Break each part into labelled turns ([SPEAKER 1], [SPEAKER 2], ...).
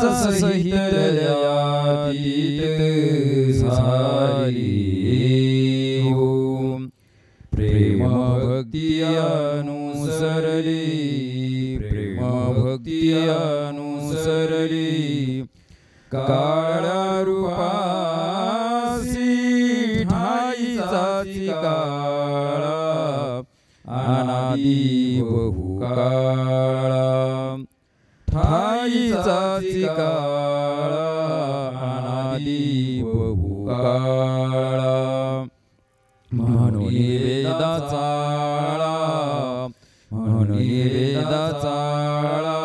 [SPEAKER 1] ओम सहित लयातीत ओम प्रेम भक्ती अनुसरली प्रेम भक्ती अनुसरली काळा रूपासी ठाई जाती काळा अनादी बहुकाळा. काळा ठाई अनादी बहु काळा म्हणून वेदाचाळा म्हणून वेदाचाळा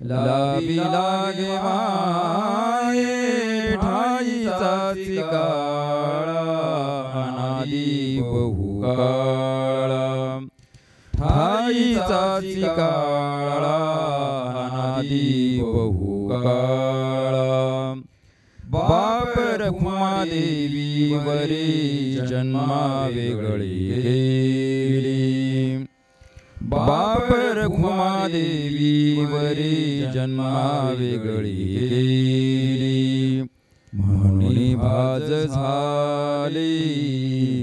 [SPEAKER 1] लावी लागे माये ठाई जाती काळा अनादी बहु काळा ठाई जाती काळा अनादी बहु काळा बाप रखुमादेवी वरी जन्मा वेगळी गेली बाप रखुमादेवी वरी जन्मा वेगळी गेली. म्हणून भाज झाली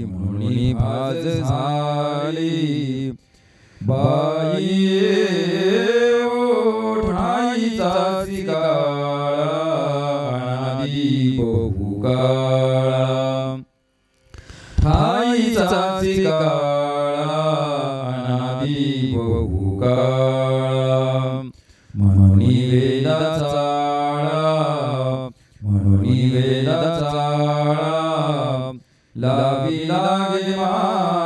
[SPEAKER 1] म्हणून भाज झाली. बाई ओठाई जाती बहु काळा ठाई जाती अनादी बहु काळा म्हणून वेदाचा म्हणून वेदाचा लावी लागे मा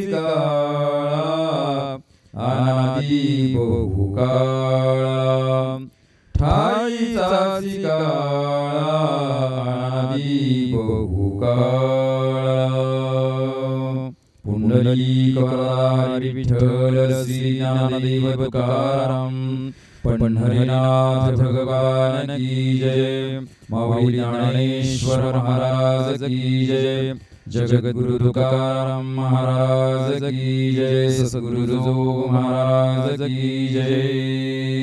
[SPEAKER 1] काळा अनादी बहुकाळा ठाईचा ठाई जाती काळा अनादी बहु काळा विठ्ठल श्री तुकाराम पंढरीनाथ भगवान की जय। माऊली ज्ञानेश्वर महाराज की जय। जगद्गुरु तुकाराम महाराज की जय सद्गुरु महाराज की जय।